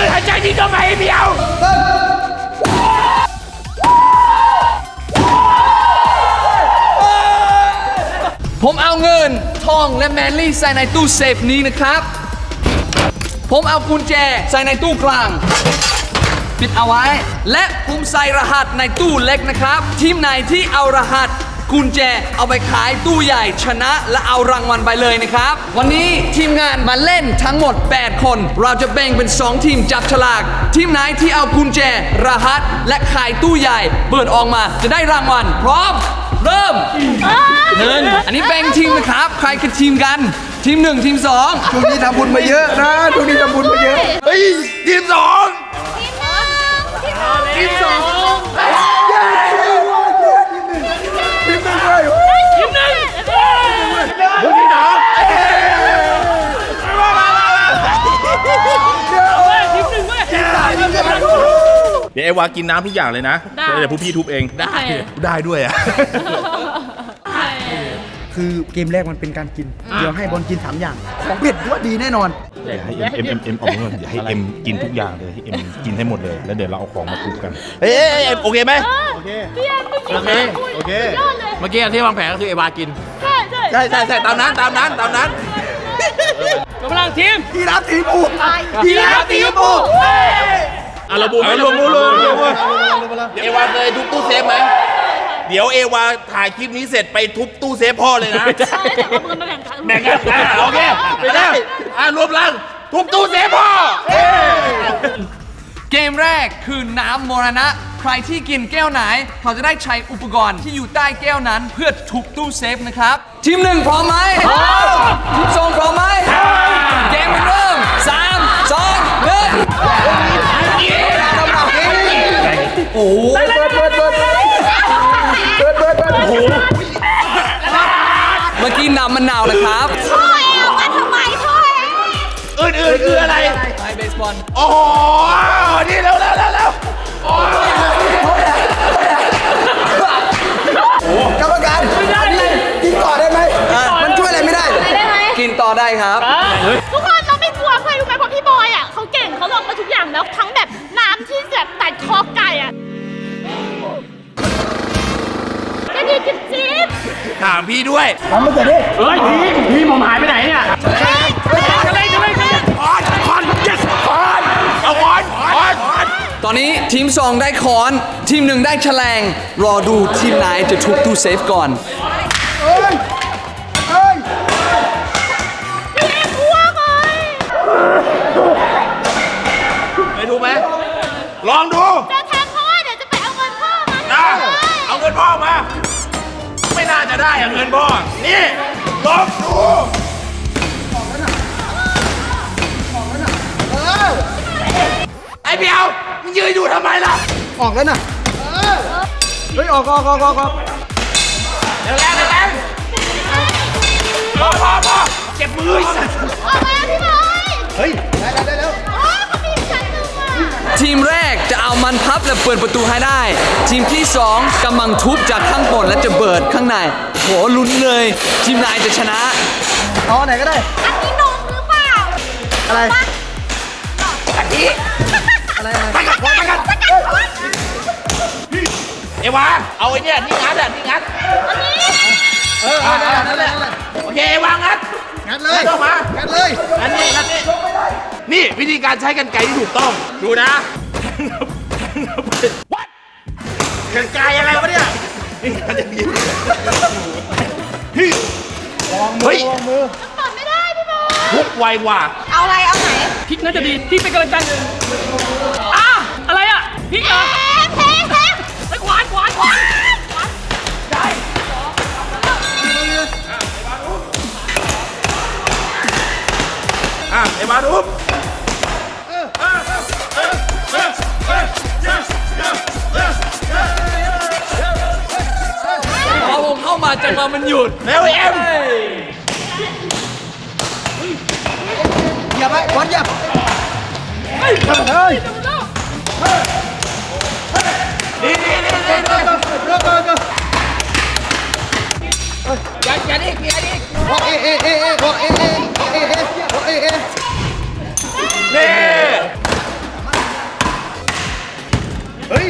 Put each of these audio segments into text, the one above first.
ยืนหายใจที่ทำไมเดียวผมเอาเงิน ทองและแมนลี่ใส่ในตู้เซฟนี้นะครับ ผมเอากุญแจใส่ในตู้กลาง ปิดเอาไว้ และผมใส่รหัสในตู้เล็กนะครับ ทีมไหนที่เอารหัส กุญแจเอาไปขายตู้ใหญ่ชนะและเอารางวัลไปเลยนะครับ วันนี้ทีมงานมาเล่นทั้งหมด 8 คน เราจะแบ่งเป็น 2 ทีมจับฉลาก ทีมไหนที่เอากุญแจ รหัส และขายตู้ใหญ่เปิดออกมาจะได้รางวัล พร้อม เริ่มเงินอันนี้แบ่งทีมนะครับ ใครคือทีมกัน ทีมหนึ่งทีมสองช่วงนี้ทำบุญมาเยอะนะช่วงนี้ทำบุญมาเยอะ เฮ้ย ทีมสองทีมสอง เดี๋ยวเอวากินน้ำทุกอย่างเลยนะได้ เดี๋ยวพวกพี่ทุบเอง ได้ ได้ด้วยอะ คือเกมแรกมันเป็นการกิน เดี๋ยวให้บอลกินสามอย่าง ของเผ็ดด้วยดีแน่นอนให้เอ็มเอ็มเอ็มเอ็มเอาเงินเดี๋ยวให้เอ็มกินทุกอย่างเลยให้เอ็มกินให้หมดเลย แล้วเดี๋ยวเราเอาของมาทุบกันเอ้ยเอ้ยเอ็มโอเคไหมพี่แอนเมื่อกี้โอเค โอเคยอดเลยเมื่อกี้ที่วางแผนก็คือเอวากินใช่ใช่ใช่ใช่ใช่ตามนั้นตามนั้นตามนั้น กำลังทีมทีรับทีปูทีรับทีมปู อะเราบูมรวมรวมรวมรวมเอวาเคยทุบตู้เซฟไหมเดี๋ยวเอวาถ่ายคลิปนี้เสร็จไปทุบตู้เซฟพ่อเลยนะใช่แต่เอาปืนมาแบ่งกันแบ่งกันอะโอเคไปได้อะรวมพลังทุบตู้เซฟพ่อ เกมแรกคือน้ำมรณะ ใครที่กินแก้วไหน เขาจะได้ใช้อุปกรณ์ที่อยู่ใต้แก้วนั้นเพื่อทุบตู้เซฟนะครับ ทีมหนึ่งพร้อมไหมพร้อมทีมสองพร้อมไหมเกมมันเริ่มสามสองหนึ่ง อ้โหเปิดเปิดเปิดเปิดเปิดเปิดเปิดโอ้โหเมื่อกี้น้ำมะนาวนะครับพ่อเองมาทำไมพ่อเองอื่นๆคืออะไรไม้เบสบอลโอ้โห นี่เร็วเร็วเร็วเร็วกรรมการอันนี้กินต่อได้ไหมมันช่วยอะไรไม่ได้ได้ไหมกินต่อได้ครับ ทุกคนเราไม่กลัวเพื่อนรู้ไหมเพราะพี่บอยอะเขาเก่งเขาลองมาทุกอย่างแล้วทั้งแบบน้ำที่แบบตัดคอไก่อะ จะดีจิ๊บจิ๊บถามพี่ด้วยเฮ้ยทีมทีมผมหายไปไหนเนี่ยจะเล่นจะเล่นจะเล่นคอนคอน yes คอนเอาคอนคอนตอนนี้ทีม2ได้ค้อน ทีมหนึ่งได้แฉลง รอดูทีมไหนจะทุบตู้เซฟก่อนเฮ้ยเฮ้ยพี่เอ็กลัวเลยไปดูไหมลองดูจะแทงพ่อเดี๋ยวจะไปเอาเงินพ่อมาให้เอาเงินพ่อมา จะได้อะเงินพ่อนี่ลองดูไอ้เบียวมึงยืนอยู่ทำไมล่ะ ออกแล้วน่ะเฮ้ยออกออกออกออกออกเร็วแรงเร็วแรงพอพอพอเจ็บมือไอ้สัส ออกมาพี่บอย เฮ้ย ได้แล้วได้ ทีมแรกจะเอามันพับและเปิดประตูให้ได้ ทีมที่ 2กำลังทุบจากข้างบนและจะเบิดข้างในโหลุ้นเลย ทีมไหนจะชนะ เอาอันไหนก็ได้ อันนี้นมหรือเปล่าอะไรกะทิอะไรอะไรไปกันไปกันเอวาเอาไอ้เนี่ยที่งัดอะที่งัดอันนี้เออเอาได้นั่นแหละนั่นแหละโอเคเอวางัดงัดเลยงัดออกมางัดเลยอันนี้งัดนี่ นี่วิธีการใช้กันไกรที่ถูกต้อง ดูนะ What กันไกรอะไรวะเนี่ยนี่มันจะมีเฮ้ยเฮ้ยเปิดไม่ได้พี่บอยทุบไวกว่า เอาอะไรเอาไหนพริกน่าจะดีพริกเป็นกำลังใจอะอะไรอะพริกเหรอแพงแพงแพงไอ้ขวานขวานขวานอะเอวาทุ เข้ามาจังหวะมันหยุดเร็วเอ็มอย่าไปบอลอย่าเฮ้ยเฮ้ยดีดีดีดีดีอย่าอย่าดิอย่าดิโอเอเอเอเอโอเอเอเอเอโอเอเอเน่เฮ้ย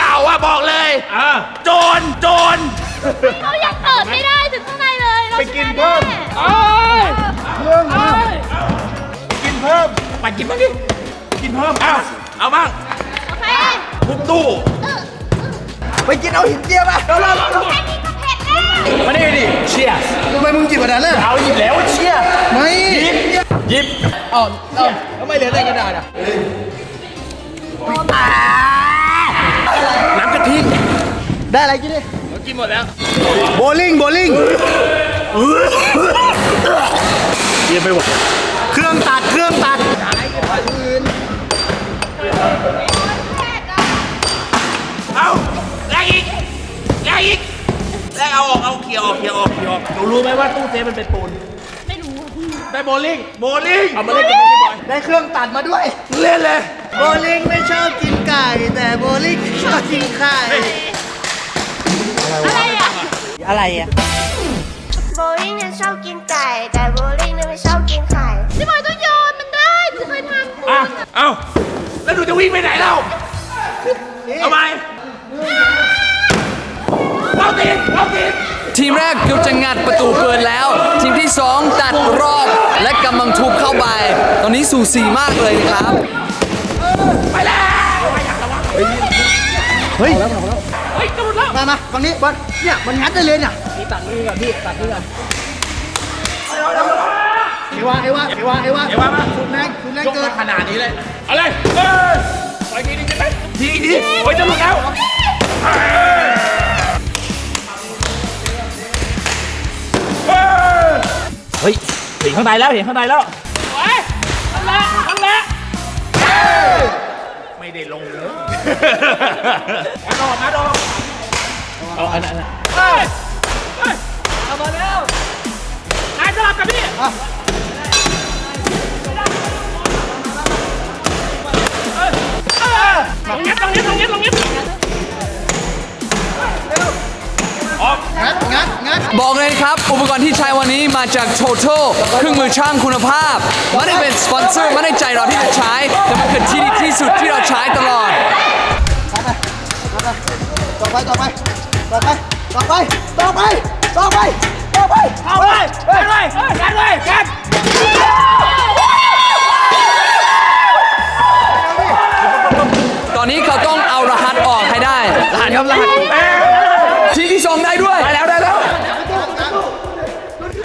ก่าอะบอกเลย อ่าโจร โจร เขายังเปิดไม่ได้ถึงข้างในเลยเราไปกินเพิ่มชนะแน่เอ้ยเพิ่มเพิ่มกินเพิ่ม ไปกินบ้างดิ กินเพิ่มเอาเอาบ้างโอเคทุบตู้ไปกินเอาหินเจียบอะเร็วเร็วเร็วแค่นี้ก็เผ็ดแล้วมานี่ดิเชียร์ทำไมมึงจิบแบบนั้นล่ะเอาหยิบแล้วเชียร์ไม่หยิบอ๋อเอ้าทำไมเหลือแต่กระดาษอะน้ำกะทิ ได้อะไรกินดิกินหมดแล้วโบลิ่งโบลิ่งเยี่ยมไปหมดเครื่องตัดเครื่องตัดเอาแลกอีกแลกอีกแลกเอาออกเอาเขียวออกเขียวออกเขียวออกหนูรู้ไหมว่าตู้เซฟมันเป็นปูนไม่รู้อะพี่ได้โบลิ่งโบลิ่งเอามาเล่นกันบอยได้เครื่องตัดมาด้วยเล่นเลยโบลิ่งไม่ชอบกินไก่แต่โบลิ่งชอบกินไข่ อะไรอะอะไรอะโบลิ่งเนี่ยชอบกินไก่ แต่โบลิ่งเนี่ยไม่ชอบกินไข่พี่บอยต้องโยนมันได้จะเคยทำคุณอะเอาแล้วหนูจะวิ่งไปไหนเล่าเอาไปเอาตีนเอาตีนทีมแรกเกือบจะงัดประตูเกินแล้ว ทีมที่ 2 ตัดรอบและกำลังทุบเข้าไป ตอนนี้สูสีมากเลยนะครับเฮ้ย มามาฝั่งนี้บอลเนี่ยมันงัดได้เลยเนี่ยพี่ตัดมือก่อนพี่ตัดมือก่อนเอวาเอวาเอวาเอวาเอวามาสุดแรงสุดแรงยกเกิมานขนาดนี้เลยอะไรเออไปทีนึงได้ไหมทีทีโอ้ยจะหลุดแล้วเออเฮ้ยเห็นข้างในแล้วเห็นข้างในแล้วเฮ้ยนั่นแหละนั่นแหละไม่ได้ลงเลย มาดอกมาดอก เอาอันนั้นเฮ้ยเฮ้ยเอามาแล้วนายสลับกับพี่ลงเย็บลงเย็บลงเย็บลงเย็บออกงัดงัดงัดบอกเลยครับ อุปกรณ์ที่ใช้วันนี้มาจาก Total เครื่องมือช่างคุณภาพไม่ได้เป็นสปอนเซอร์ไม่ได้ใจเราที่จะใช้ แต่มันคือที่ดีที่สุดที่เราใช้ตลอด ต่อไปต่อไป ต่อไปต่อไปต่อไปต่อไปต่อไปเอาเลยกันเลยกันเลยกันตอนนี้เขาต้องเอารหัสออกให้ได้ รหัสครับรหัสทีมที่สองได้ด้วยได้แล้วได้แล้ว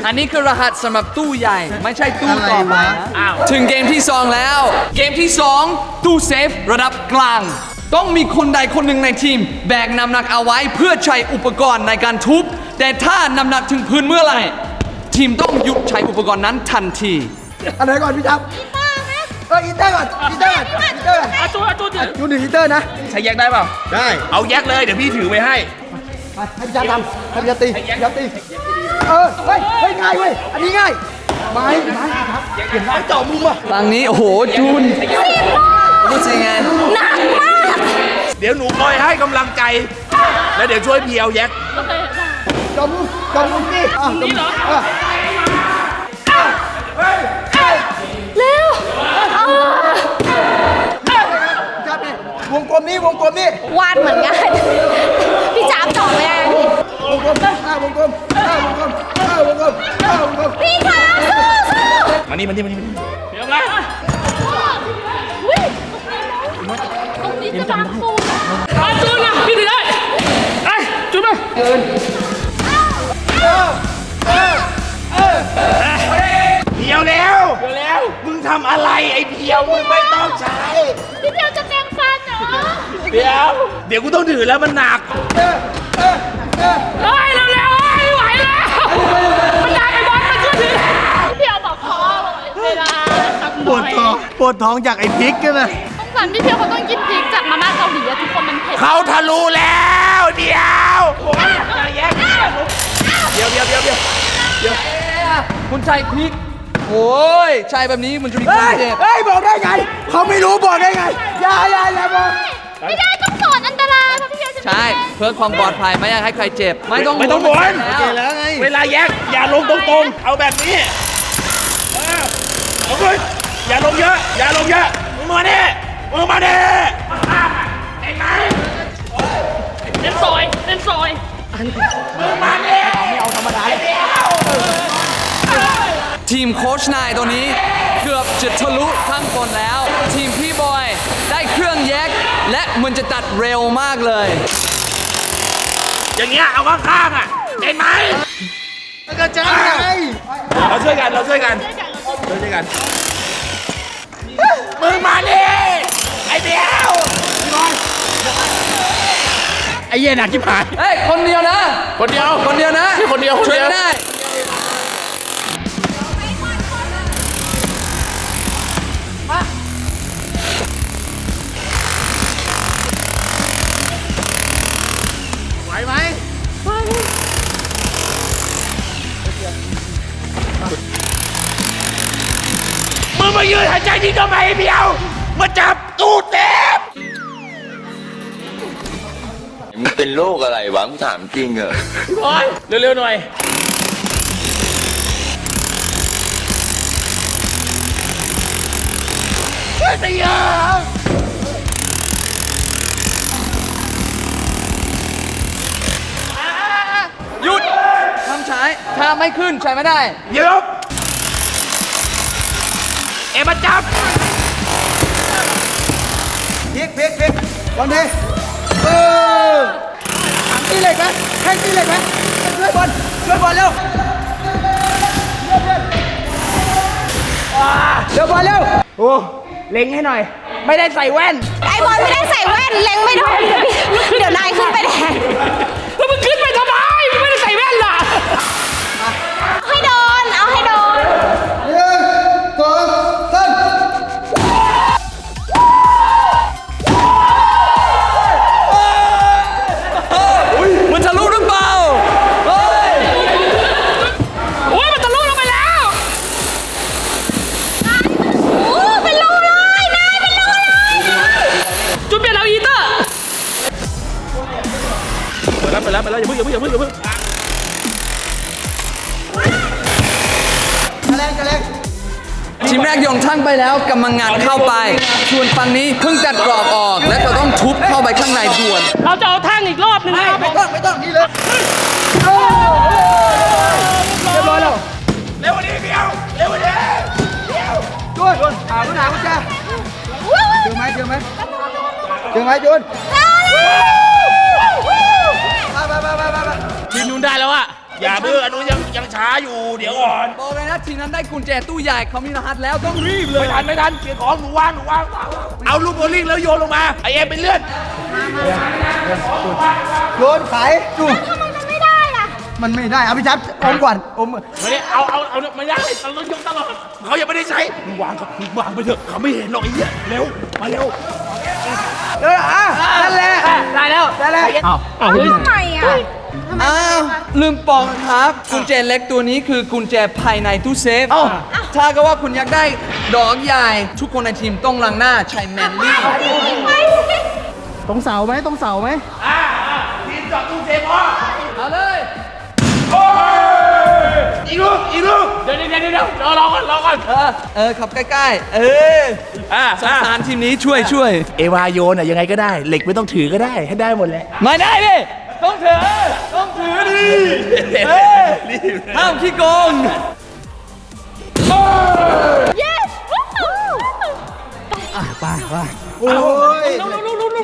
อันนี้คือรหัสสำหรับตู้ใหญ่ ไม่ใช่ตู้ต่อไปนะถึงเกมที่2แล้ว เกมที่2ตู้เซฟระดับกลาง ต้องมีคนใดคนหนึ่งในทีม แบกน้ำหนักเอาไว้เพื่อใช้อุปกรณ์ในการทุบ แต่ถ้าน้ำหนักถึงพื้นเมื่อไหร่ ทีมต้องหยุดใช้อุปกรณ์นั้นทันที อันไหนก่อนพี่จับเอออินเตอร์ก่อนอินเตอร์ก่อนอินเตอร์ก่อนเอาตัวเอาตัวยูหนึ่งอินเตอร์นะใช้แยกได้เปล่า ได้ เอาแยกเลย เดี๋ยวพี่ถือไปให้ไปให้พี่จับทำให้พี่จับตีพี่จับตีเออเฮ้ยเฮ้ยง่ายเว้ยอันนี้ง่ายไม้ไม้ครับเปลี่ยนไม้เจาะมุมอะฝั่งนี้โอ้โหจูนรู้สึกยังไงเดี๋ยวหนูคอยให้กำลังใจ แล้วเดี๋ยวช่วยเพี่เอาแยกโอเคได้เจมุมเจาะมุมนี่อะนี่เหรอเร็วจับนี่วงกลมนี้วงกลมนี้วาดเหมือนกันพี่จ๋าตอบไม่ได้พี่วงกลมอ่าวงกลมอ่าวงกลมอ่าวงกลมอ่าวงกลมพี่จ๋าสู้สู้มานี่มานี่มานี่มานี่เดี๋ยวมาอุ้ย อะไรไอ้เพียวมึงไม่ต้องใช้ พี่เดียวจะแปรงฟันเหรอเดี๋ยว เดี๋ยวกูต้องถือแล้วมันหนัก เฮ้ยเร็วๆเฮ้ยไม่ไหวแล้วมันได้ไอ้บอลมาช่วยพี่พี่เดียวบอกพอเวลาสักหปน่วอดยท้องปวดท้องจากไอ้พริกกันนะต้องสั่นพี่เพียวเขาต้องกินพริกจากมาม่าเกาหลีอะทุกคนมันเผ็ดเขาทะลุแล้วเดี๋ยวโอ้ยแยกเดี๋ยวเดี๋ยวเดี๋ยวเดี๋ยวคุณชัยพลิก โอ้ยชัยแบบนี้มันจะมีความเฮ้ยเจ็บ เฮ้ยบอกได้ไง เขาไม่รู้บอกได้ไง อย่าอย่าอย่าบอก ไม่ได้ต้องสอนอันตรายเพราะพี่เพียวจะใช่ เพื่อความปลอดภัยไม่อยากให้ใครเจ็บ ไม่ต้องไม่ต้องหมุนแล้วเจแล้วไง เวลาแยกอย่าลงตรงๆ เอาแบบนี้เออเอาขึ้นอย่าลงเยอะ อย่าลงเยอะมึงมาดิมึงมาดิเห็นไหมเล่นซอยเล่นซอย ทีมโค้ชนายตัวนี้ เกือบจะทะลุข้างบนแล้ว ทีมพี่บอยได้เครื่องแยก และมันจะตัดเร็วมากเลย อย่างเงี้ยเอาข้างๆอะเห็นไหมก็จะไงเราช่วยกันเราช่วยกันเราช่วยกันมึงมาดิไอ้เดียวไอ้เหี้ยหนักชิบหายเฮ้ยคนเดียวนะ คนเดียวคนเดียวนะ คนเดียวคนช่วยเดียว ไม่ได้ หายใจยิงทำไมไอ้เดียว มาจับตู้เต็มมึงเป็นโรคอะไรวะมึงถามจริงเหรอ พี่บอยเร็วๆหน่อยหยุด ทำใช้ ถ้าไม่ขึ้นใช้ไม่ได้ยืม เอ็มมาจับพลิกพลิกพลิกบอลดีเออตีเหล็กไหมให้ตีเหล็กไหมช่วยบอลช่วยบอลเร็วเร็วบอลเร็วโอ้เล็งให้หน่อย ไม่ได้ใส่แว่น ไอ้บอลไม่ได้ใส่แว่นเล็งไม่โดนเดี๋ยวนายขึ้นไปแทนแล้วมึง ทีมแรกโยงทั้งไปแล้วกำลังงานเข้าไป ส่วนฝั่งนี้เพิ่งตัดกรอบออก และก็ต้องทุบเข้าไปข้างในด่วน เราจะเอาแท่งอีกรอบหนึงนะครับไม่ต้องไม่ต้องนี่เลยโอ้เรียบร้อยแล้วเร็วกว่านี้เดียวเร็วกว่านี้จุนหาลูกหากุญแจเจอไหมเจอไหมเจอไหมจุนไปไปไปไปไปทีมนู้นได้แล้วอะ อย่าเบื่ออันนู้นยังยังช้าอยู่เดี๋ยวก่อนบอกเลยนะทีมนั้นได้กุญแจตู้ใหญ่เขามีรหัสแล้วต้องรีบเลยไม่ทันไม่ทันเกียร์ของหนูวางหนูวางวางเอาลูกโบลิ่งแล้วโยนลงมาไอเอ็มเป็นเลื่อนโยนขายจุนทำไมมันไม่ได้ล่ะมันไม่ได้เอาพี่ชัดอมก่อนอมไม่ได้เอาเอาเอาไม่ได้เราต้องยกตลอดเขายังไม่ได้ใช้มึงวางครับมึงวางไปเถอะเขาไม่เห็นหรอกไอ้เหี้ยเร็วมาเร็วเอออะนั่นแหละได้แล้วนั่นแหละเอาเฮ้ยทำไมอะ อ้าวลืมบอกครับ กุญแจเล็กตัวนี้คือกุญแจภายในตู้เซฟถ้าก็ว่าคุณอยากได้ดอกใหญ่ทุกคนในทีมต้องลังหน้าใช้แมนลี่ตรงเสาไหมตรงเสาไหมอ่าอ่าทีมจอดตู้เซฟพ่อเอาเลยโอ้ยอีกลูกอีกลูกเดี๋ยวเดี๋ยวเดี๋ยวเดี๋ยวรอรอก่อนรอก่อนเออเออขับใกล้ๆ เอออ่าสงสารทีมนี้ช่วยช่วยเอวาโยนอะยังไงก็ได้ เหล็กไม่ต้องถือก็ได้ให้ได้หมดแหละไม่ได้ดิ ต้องถือ ต้องถือดิเออห้ามขี้โกง yes โอ้ย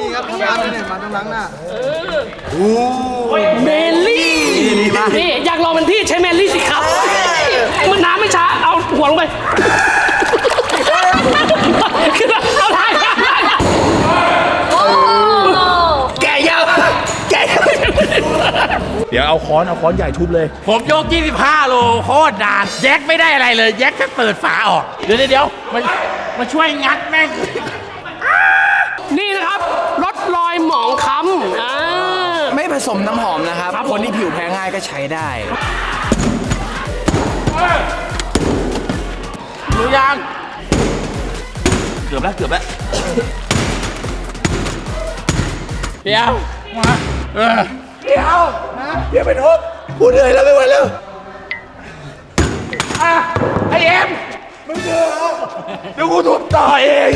นี่ครับทำงานเลยเนี่ยมาตรงหลังหน้าเมลลี่นี่อยากลองเป็นพี่ใช้เมลลี่สิครับ เดี๋ยวเอาค้อนเอาค้อนใหญ่ทุบเลย ผมยก 25 โลโคตรนาน แยกไม่ได้อะไรเลย แยกแค่เปิดฝาออก เดี๋ยวเดี๋ยวเดี๋ยวมันมาช่วยงัดแม่ง นี่นะครับลดรอยหมองคำอ่า ไม่ผสมน้ำหอมนะครับ ครับผม คนที่ผิวแพ้ง่ายก็ใช้ได้ รู้ยังเกือบแล้วเกือบแล้วเดี๋ยวเดี๋ยว เดี๋ยวไปทุบกูเหนื่อยแล้วไม่ไหวแล้วอะไอเอ็มเดี๋ยวกูทุบต่อเอง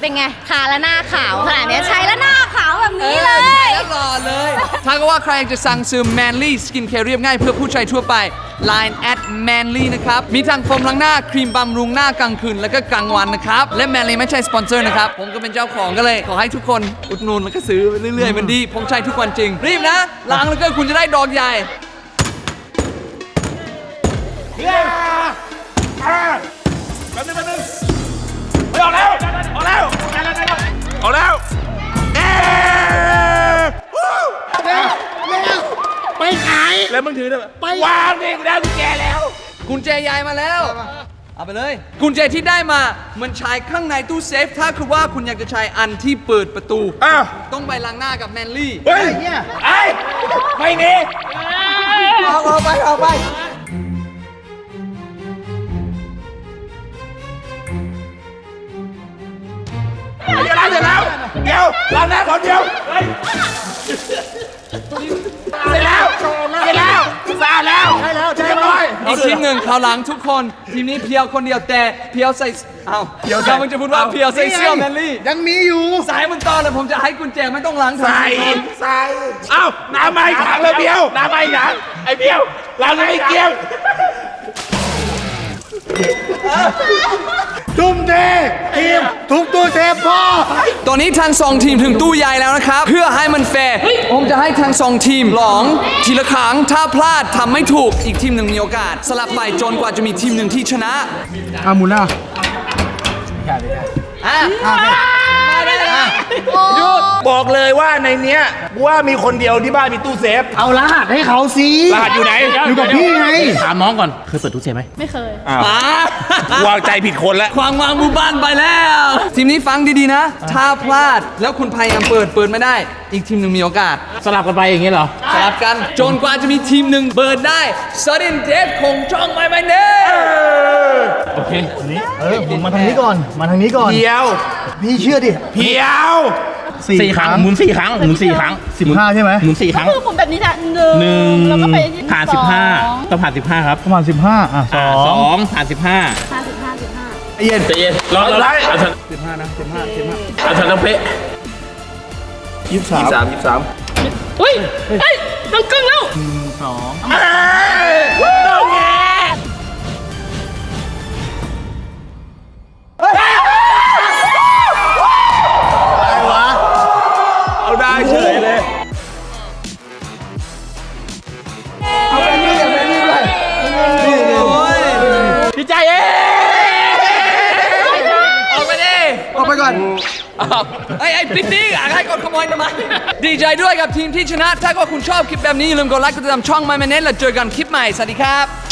เป็นไงทาแล้วหน้าขาวขนาดเนี้ยใช้แล้วหน้าขาวแบบนี้เลออใช้ยแล้วหล่อเลย ถ้าก็ว่าใครอยากจะสั่งซื้อ Manly Skin Care เรียบง่ายเพื่อผู้ชายทั่วไป Line at Manly นะครับ มีทั้งโฟมล้างหน้าครีมบำรุงหน้ากลางคืนแล้วก็กลางวันนะครับ และ Manly ไม่ใช่สปอนเซอร์นะครับ ผมก็เป็นเจ้าของก็เลย ขอให้ทุกคนอุดหนุนแล้วก็ซื้อไปเรื่อยๆมันดี ผมใช้ทุกวันจริง รีบนะล้างแล้วก็คุณจะได้ดอกใหญ่แป๊บนึงแป๊บนึงเฮ้ยออกแล้วออกแล้วออกแล้ว ไปขาย แล้วมึงถือได้ไหมวางนี่กูได้กุญแจแล้ว กุญแจยายมาแล้ว เอาไปเลย กุญแจที่ได้มามันใช้ข้างในตู้เซฟ ถ้าคือว่าคุณอยากจะใช้อันที่เปิดประตู อ้าวต้องไปล้างหน้ากับแมนลี่ เฮ้ยไอ้ไม่หนีออกออกไปออกไปเดี๋ยวล้างเสร็จแล้วเดี๋ยวล้างหน้าก่อนเดียว เฮ้ยเสร็จแล้วเสร็จแล้วสะอาดแล้ว ใช่แล้วใช่ร้อยอีกทีมหนึ่งเขาวหลังทุกคนทีมนี้เพียวคนเดียวแต่เพียวใส่เอ้าเพียวกำลังจะพูดว่าเพียวใส่เสื้อแมนลี่ยังมีอยู่สายมันต่อเลยผมจะให้กุญแจไม่ต้องล้างทั้งใส่สี่คนใส่เอ้าน้ำไม่ถังเลยเบี้ยวน้ำไม่ถังไอ้เบี้ยวเราจะไม่เกี่ยว ทุ่มเททีมทุกตัวเซฟพ่อตอนนี้ทางสองทีมถึงตู้ใหญ่แล้วนะครับ เพื่อให้มันแฟร์ผมจะให้ทางสองทีมลอง ทีละครั้งถ้าพลาดทำไม่ถูกอีกทีมหนึ่งมีโอกาส สลับไปจนกว่าจะมีทีมหนึ่งที่ชนะอามุน่าอะ มาได้นะบอกเลยว่าในเนี้ยว่ามีคนเดียวที่บ้านมีตู้เซฟเอารหัสให้เขาสิรหัสอยู่ไหนอยู่กับพี่ไงถามน้องก่อนเคยเปิดตู้เซฟไหมไม่เคยอ้าวอะวางใจผิดคนแล้วความวางหมู่บ้านไปแล้ว ทีมนี้ฟังดีๆนะ ถ้าพลาดแล้วคุณพยายามเปิดเปิดไม่ได้ อีกทีมหนึ่งมีโอกาส สลับกันไปอย่างนี้เหรอสลับกันจนกว่าจะมีทีมหนึ่งเปิดได้ sudden death ของช่องไม่ไม่เน่ โอเคเออผมมาทางนี้ก่อน มาทางนี้ก่อน เพียว พี่เชื่อดิเพียวสี่ครั้งหมุนสี่ครั้งหมุนสี่ครั้งสิบห้าใช่ไหมหมุนสี่ครั้งคือผมแบบนี้จะหนึ่งหนึ่งแล้วก็ไปที่ผ่านสิบห้าต้องผ่านสิบห้าครับประมาณสิบห้าอะสอ่าอสงองผ่านสิบห้าห้าสิบห้าสิบห้าเย็นใจเย็นรอรอไรเอาฉันสิบห้านะสิบห้าสิบห้าเอาฉันต้องเป๊ะยี่สิบสามสามยี่สามเฮ้ยเฮ้ยต้องกึ่งแล้วสองต้อง ไอ้ไอ้ปิ๊ดดี้อะให้กดขโมยทำไมดีใจด้วยกับทีมที่ชนะ ถ้าว่าคุณชอบคลิปแบบนี้อย่าลืมกดไลค์กดติดตามช่อง My m a n e t แล้วเจอกันคลิปใหม่ สวัสดีครับ